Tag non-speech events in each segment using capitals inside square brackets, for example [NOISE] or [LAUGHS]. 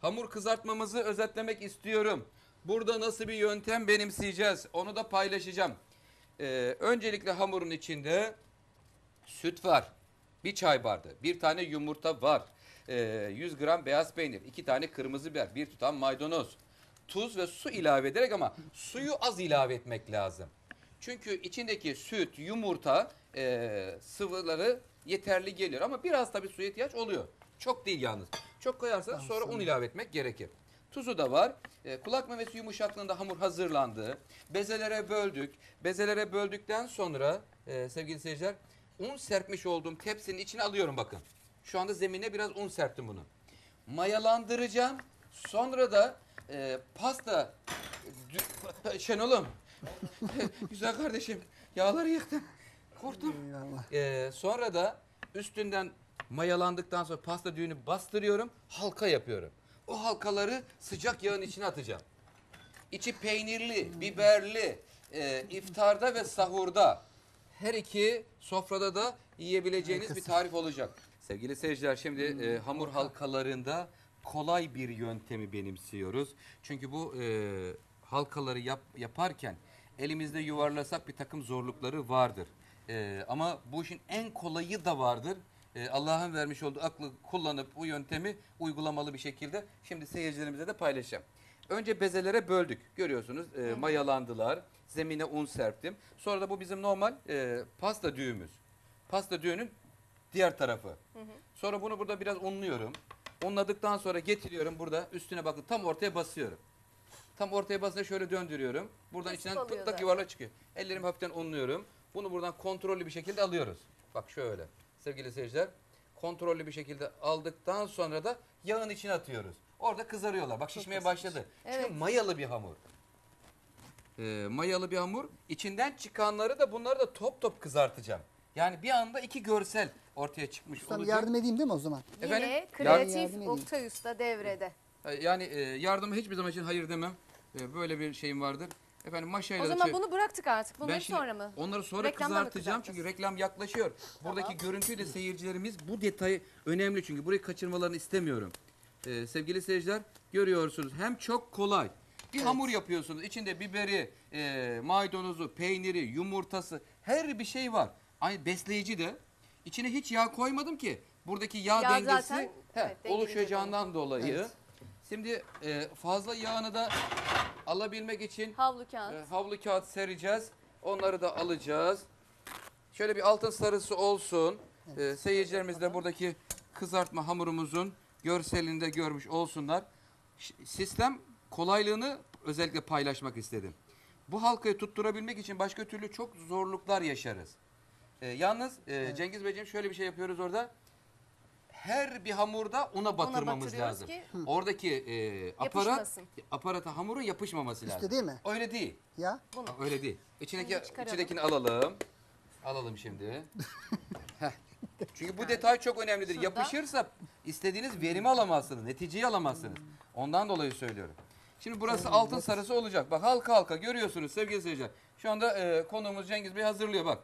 Hamur kızartmamızı özetlemek istiyorum. Burada nasıl bir yöntem benimseyeceğiz onu da paylaşacağım. Ee, öncelikle hamurun içinde süt var. Bir çay bardağı, bir tane yumurta var. Ee, 100 gram beyaz peynir, iki tane kırmızı biber, bir tutam maydanoz. Tuz ve su ilave ederek ama suyu az ilave etmek lazım. Çünkü içindeki süt, yumurta e, sıvıları yeterli geliyor. Ama biraz tabii suya ihtiyaç oluyor. Çok değil yalnız. Çok koyarsanız sonra un ilave etmek gerekir. Tuzu da var. E, kulak memesi yumuşaklığında hamur hazırlandı. Bezelere böldük. Bezelere böldükten sonra e, sevgili seyirciler un serpmiş olduğum tepsinin içine alıyorum bakın. Şu anda zemine biraz un serptim bunu. Mayalandıracağım. Sonra da e, pasta [LAUGHS] Şenol'um. [LAUGHS] Güzel kardeşim. Yağları yıktın. Korktum. Ee, sonra da üstünden mayalandıktan sonra pasta düğünü bastırıyorum. Halka yapıyorum. O halkaları sıcak yağın içine atacağım. İçi peynirli, biberli, e, iftarda ve sahurda her iki sofrada da yiyebileceğiniz bir tarif olacak. Sevgili seyirciler şimdi e, hamur halkalarında kolay bir yöntemi benimsiyoruz. Çünkü bu e, halkaları yap, yaparken elimizde yuvarlasak bir takım zorlukları vardır. E, ama bu işin en kolayı da vardır. E, Allah'ın vermiş olduğu aklı kullanıp bu yöntemi uygulamalı bir şekilde şimdi seyircilerimize de paylaşacağım. Önce bezelere böldük. Görüyorsunuz e, mayalandılar. Zemine un serptim. Sonra da bu bizim normal e, pasta düğümüz. Pasta düğünün diğer tarafı. Sonra bunu burada biraz unluyorum. Unladıktan sonra getiriyorum burada üstüne bakın tam ortaya basıyorum. Tam ortaya basınca şöyle döndürüyorum. Buradan Nasıl içinden tık da? yuvarlak çıkıyor. Ellerimi hafiften unluyorum. Bunu buradan kontrollü bir şekilde alıyoruz. Bak şöyle sevgili seyirciler. Kontrollü bir şekilde aldıktan sonra da yağın içine atıyoruz. Orada kızarıyorlar. Bak şişmeye başladı. Evet. Çünkü mayalı bir hamur. Ee, mayalı bir hamur. İçinden çıkanları da bunları da top top kızartacağım. Yani bir anda iki görsel ortaya çıkmış Ustam olacak. yardım edeyim değil mi o zaman? Efendim? Yine Yardım kreatif edeyim. Oktay Usta devrede. Yani e, yardıma hiçbir zaman için hayır demem. E, böyle bir şeyim vardır. Efendim maşayla O da zaman çe- bunu bıraktık artık. Bunları şimdi sonra mı? Onları sonra Reklamda mı kızartacağım çünkü reklam yaklaşıyor. Buradaki görüntüyü de seyircilerimiz bu detayı önemli çünkü burayı kaçırmalarını istemiyorum. Ee, sevgili seyirciler görüyorsunuz hem çok kolay. Bir hamur yapıyorsunuz. İçinde biberi, e, maydanozu, peyniri, yumurtası her bir şey var. Aynı besleyici de. İçine hiç yağ koymadım ki. Buradaki yağ, Yağ dengesi zaten, he, evet, oluşacağından dolayı. Şimdi e, fazla yağını da alabilmek için Havlu kağıt. e, havlu kağıt sereceğiz. Onları da alacağız. Şöyle bir altın sarısı olsun. E, seyircilerimiz de buradaki kızartma hamurumuzun görselinde görmüş olsunlar. Sistem kolaylığını özellikle paylaşmak istedim. Bu halkayı tutturabilmek için başka türlü çok zorluklar yaşarız. E, yalnız e, Cengiz Beyciğim şöyle bir şey yapıyoruz orada. Her bir hamurda una batırmamız batırıyoruz lazım. ki Oradaki e, aparat Yapışmasın. aparata hamurun yapışmaması lazım. değil mi? Öyle değil. Ya Bunu. Öyle değil. İçindeki Bunu çıkaralım. içindekini alalım. Alalım şimdi. [LAUGHS] Heh. Çünkü bu detay çok önemlidir. Şurada. Yapışırsa istediğiniz verimi alamazsınız, neticeyi alamazsınız. Ondan dolayı söylüyorum. Şimdi burası altın sarısı olacak. Bak halka halka görüyorsunuz sevgili seyirciler. Şu anda e, konuğumuz Cengiz Bey hazırlıyor bak.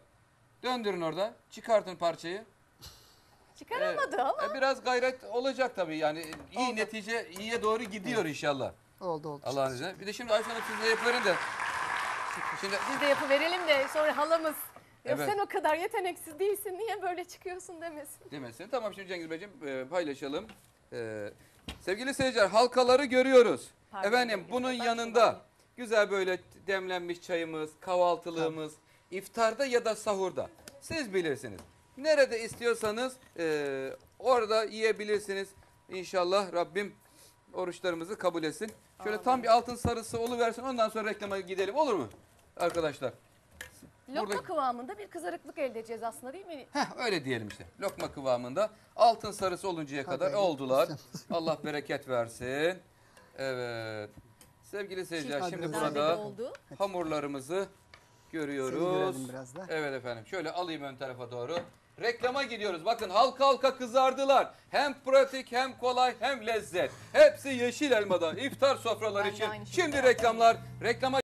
Döndürün orada. Çıkartın parçayı. Çıkaramadı ama. e, biraz gayret olacak tabii. Yani iyi Oldu. netice iyiye doğru gidiyor inşallah. oldu oldu. Allah'ın izniyle. Bir de şimdi Ayşe Hanım siz de yapıverin de. Şimdi Biz de yapıverelim de sonra halamız. Ya Evet. sen o kadar yeteneksiz değilsin niye böyle çıkıyorsun demesin. demesin. Tamam şimdi Cengiz Beyciğim e, paylaşalım. E, sevgili seyirciler halkaları görüyoruz. Pardon, Efendim Cengiz bunun ben yanında kullanayım. güzel böyle demlenmiş çayımız, kahvaltılığımız, iftarda ya da sahurda. Siz bilirsiniz. Nerede istiyorsanız e, orada yiyebilirsiniz. İnşallah Rabbim oruçlarımızı kabul etsin. Şöyle tam bir altın sarısı oluversin ondan sonra reklama gidelim olur mu? Arkadaşlar. Lokma Burada- kıvamında bir kızarıklık elde edeceğiz aslında değil mi? Heh öyle diyelim işte. Lokma kıvamında altın sarısı oluncaya kadar Hadi. oldular. [LAUGHS] Allah bereket versin. Evet. Sevgili seyirciler Hadi şimdi burada oldu? hamurlarımızı görüyoruz. biraz da. Evet efendim. Şöyle alayım ön tarafa doğru. Reklama gidiyoruz. Bakın halka halka kızardılar. Hem pratik hem kolay hem lezzet. Hepsi yeşil elmadan iftar sofraları Ben de için. aynı şeyi Şimdi merak reklamlar. Reklama